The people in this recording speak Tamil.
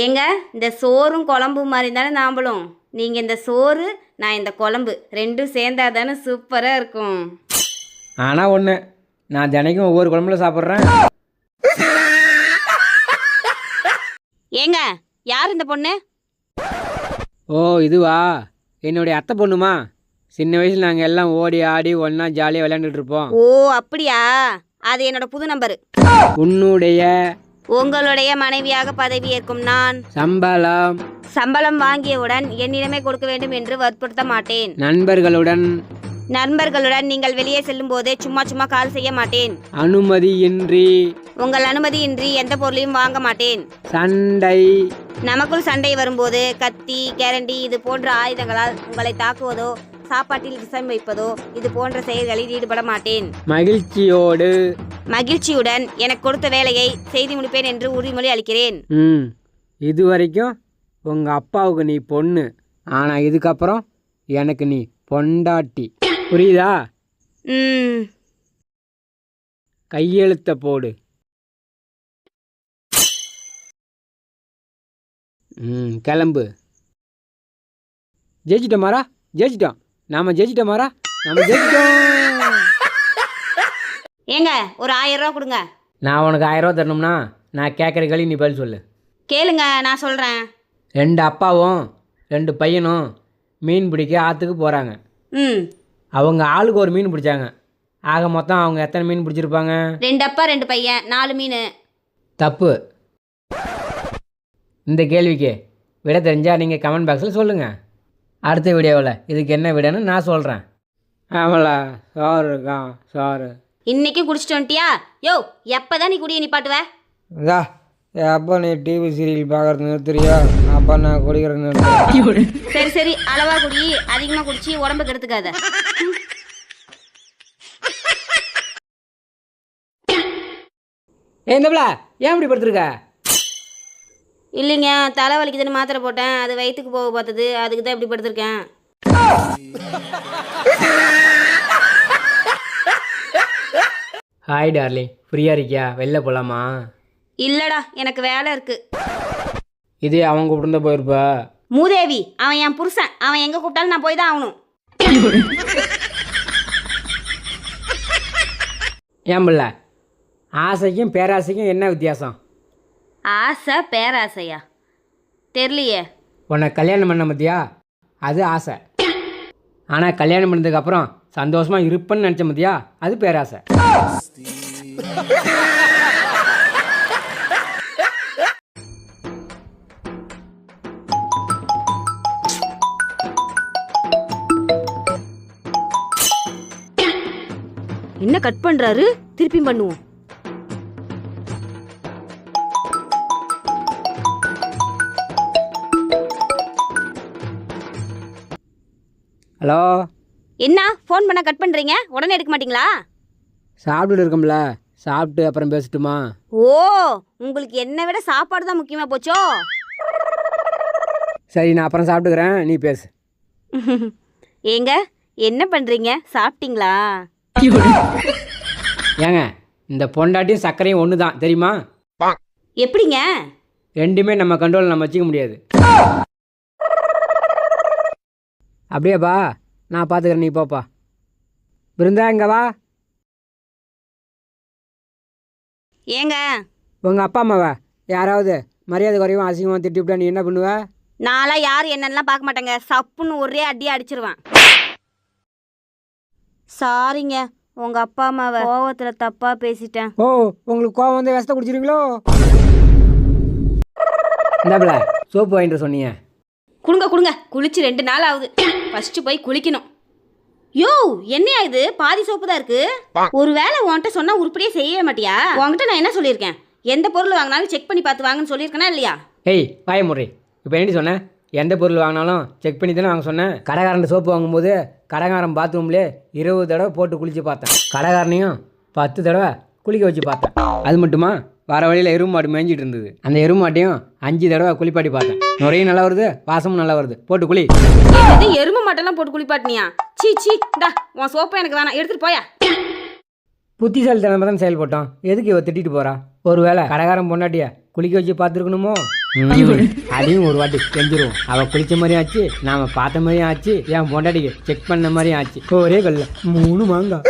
ஏங்க இந்த சோறும் குழம்பும் மாதிரி தானே நாம்பளும்? நீங்கள் இந்த சோறு நான் இந்த குழம்பு. ரெண்டும் சேர்ந்தா தானே சூப்பராக இருக்கும். ஆனால் ஒன்று நான் தினைக்கும் ஒவ்வொரு குழம்புல சாப்பிட்றேன். ஏங்க யார் இந்த பொண்ணு? ஓ இதுவா? என்னுடைய அத்தை பொண்ணுமா? சின்ன வயசில் நாங்கள் எல்லாம் ஓடி ஆடி ஒன்றா ஜாலியாக விளையாண்டுட்டு இருப்போம். ஓ அப்படியா? அது என்னோட புது நம்பரு. உன்னுடைய உங்களுடைய மனைவியாக பதவியேற்கும் நான் சம்பளம். சம்பளம் வாங்கியவுடன் என்னிடமே கொடுக்க வேண்டும் என்று வற்புறுத்த மாட்டேன். நண்பர்களுடன். நண்பர்களுடன் நீங்கள் வெளியே செல்லும் போது சும்மா சும்மா கால் செய்ய மாட்டேன். அனுமதியின்றி. உங்கள் அனுமதியின்றி எந்த பொருளையும் வாங்க மாட்டேன். சண்டை. நமக்குள் சண்டை வரும்போது கத்தி கேரண்டி இது போன்ற ஆயுதங்களால் உங்களை தாக்குவதோ சாப்பாட்டில் விஷம் வைப்பதோ இது போன்ற செயல்களில் ஈடுபட மாட்டேன். மகிழ்ச்சியோடு. மகிழ்ச்சியுடன் எனக்கு கொடுத்த வேலையை செய்து முடிப்பேன் என்று உறுதிமொழி அளிக்கிறேன். ம். இது வரைக்கும் உங்கள் அப்பாவுக்கு நீ பொண்ணு. ஆனால் இதுக்கப்புறம் எனக்கு நீ பொண்டாட்டி. புரியுதா? ம். கையெழுத்த போடு. ம் கிளம்பு. ஜெயிச்சிட்டோம் மாறா? ஜெயிச்சிட்டோம். நாம ஜெயிச்சிட்டோம் மாறா? நாம ஜெயிச்சிட்டோம். ஏங்க ஒரு ஆயிரம் ரூபா கொடுங்க. நான் உனக்கு ஆயிரம் ரூபா தரணும்னா நான் கேட்குற கேள்வி நீ பதில் சொல்லு. கேளுங்க நான் சொல்கிறேன் ரெண்டு அப்பாவும் ரெண்டு பையனும் மீன் பிடிக்க ஆற்றுக்கு போகிறாங்க ம். அவங்க ஆளுக்கு ஒரு மீன் பிடிச்சாங்க. ஆக மொத்தம் அவங்க எத்தனை மீன் பிடிச்சிருப்பாங்க? ரெண்டு அப்பா ரெண்டு பையன் நாலு மீன். தப்பு. இந்த கேள்விக்கு விட தெரிஞ்சால் நீங்கள் கமெண்ட் பாக்ஸில் சொல்லுங்கள் அடுத்த வீடியோவில் இதுக்கு என்ன விடன்னு நான் சொல்கிறேன் ஆமலா சாரு இருக்கான் சாரு இன்னைக்கும் குடிச்சிட்டு வந்துட்டியா? யோ எப்பதான் நீ குடிய நிப்பாட்டுவ? இதா அப்போ நீ டிவி சீரியல் பார்க்குறது நிறுத்துறியா? அப்போ நான் குடிக்கிறது நிறுத்துறேன். சரி சரி அளவா குடி. அதிகமா குடிச்சு உடம்பு கெடுத்துக்காத. ஏ இந்தப்பில ஏன் இப்படி படுத்துருக்க? இல்லைங்க தலை வலிக்குதுன்னு மாத்திரை போட்டேன். அது வயிற்றுக்கு போக பார்த்தது. அதுக்கு தான் இப்படி படுத்திருக்கேன். ஹாய் டார்லிங் ஃப்ரீயாக இருக்கியா? வெளில போகலாமா இல்லடா எனக்கு வேலை இருக்கு. இதே அவன் கூப்பிட்டு போயிருப்பா. மூதேவி அவன் என் புருஷன். அவன் எங்க கூப்பிட்டாலும் நான் போய் தான் ஆகணும். ஏன் பிள்ளை? ஆசைக்கும் பேராசைக்கும் என்ன வித்தியாசம்? ஆசை பேராசையா? தெரியலையே. உன்னை கல்யாணம் பண்ண மத்தியா அது ஆசை. ஆனால் கல்யாணம் பண்ணதுக்கப்புறம் சந்தோஷமாக இருப்பேன்னு நினச்ச மத்தியா அது பேராசை. என்ன கட் பண்றாரு? திருப்பியும் பண்ணுவோம். ஹலோ? என்ன ஃபோன் பண்ண கட் பண்றீங்க? உடனே எடுக்க மாட்டீங்களா? சாப்பிட்டுட்டு இருக்கோம்ல. சாப்பிட்டு அப்புறம் பேசட்டுமா? ஓ உங்களுக்கு என்னை விட சாப்பாடு தான் முக்கியமா போச்சோ? சரி நான் அப்புறம் சாப்பிட்டுக்கிறேன். நீ பேசு. ஏங்க என்ன பண்றீங்க? சாப்பிட்டீங்களா? ஏங்க இந்த பொண்டாட்டியும் சர்க்கரையும் ஒன்று தான் தெரியுமா? எப்படிங்க? ரெண்டுமே நம்ம கண்ட்ரோல் நம்ம வச்சுக்க முடியாது. அப்படியேப்பா. நான் பார்த்துக்கிறேன் நீ போப்பா. பிருந்தா இங்க வா. ஏங்க? உங்கள் அப்பா அம்மாவா? யாராவது மரியாதை குறைவும் அசிங்கமாக திட்டிவிட்டா நீ என்ன பண்ணுவ? நான்லாம் யார் என்னெல்லாம் பார்க்க மாட்டேங்க. சப்புன்னு ஒரே அடி அடிச்சிருவேன். சாரிங்க உங்க அப்பா அம்மாவை கோவத்துல தப்பா பேசிட்டேன். ஓ உங்களுக்கு கோவம் வந்து விஷத்தை குடிச்சிருங்களோ இந்தாப்புல சோப்பு வாங்கிட்டு சொன்னீங்க. குடுங்க குடுங்க. குளிச்சு ரெண்டு நாள் ஆகுது. ஃபர்ஸ்ட் போய் குளிக்கணும். யோ என்னையா இது? பாதி சோப்பு தான் இருக்கு. ஒருவேளை உன்கிட்ட சொன்னா உருப்படியே செய்யவே மாட்டியா? உன்கிட்ட நான் என்ன சொல்லியிருக்கேன்? எந்த பொருள் வாங்கினாலும் செக் பண்ணி பார்த்து வாங்கன்னு சொல்லியிருக்கேனா இல்லையா? ஏய் வாய முறை இப்போ என்ன சொன்னேன் எந்த பொருள் வாங்கினாலும் செக் பண்ணி தானே வாங்க சொன்னேன் கடைக்காரன் சோப்பு வாங்கும்போது கடைக்காரன் பாத்ரூம்லேயே இருபது தடவை போட்டு குளிச்சு பார்த்தேன். கடைக்காரனையும் பத்து தடவை குளிக்க வச்சு பார்த்தேன். அது மட்டுமா? வர வழியில் எருமை மாடு மேய்ஞ்சிட்டு இருந்தது. அந்த எருமை மாட்டையும் அஞ்சு தடவை குளிப்பாட்டி பார்த்தேன். நுரையும் நல்லா வருது வாசமும் நல்லா வருது. போட்டு குளி. எருமை மாட்டெல்லாம் போட்டு குளிப்பாட்டினியா? சீ சீ இந்தா உன் சோப்பை எனக்கு வேணாம். எடுத்துட்டு போயா? புத்திசாலித்தனமாக தான் செயல்பட்டோம். எதுக்கு இவ திட்டிட்டு போறா? ஒருவேளை கடைக்காரன் பொண்டாட்டிய குளிக்க வச்சு பார்த்துருக்கணுமோ? அதையும் ஒரு வாட்டி செஞ்சிருவோம். அவள் குளிச்ச மாதிரியும் ஆச்சு நாம பார்த்த மாதிரியும் ஆச்சு என் பொண்டாட்டிக்கு செக் பண்ண மாதிரியும் ஆச்சு. ஒரே கல்ல. மூணு மாங்காய்.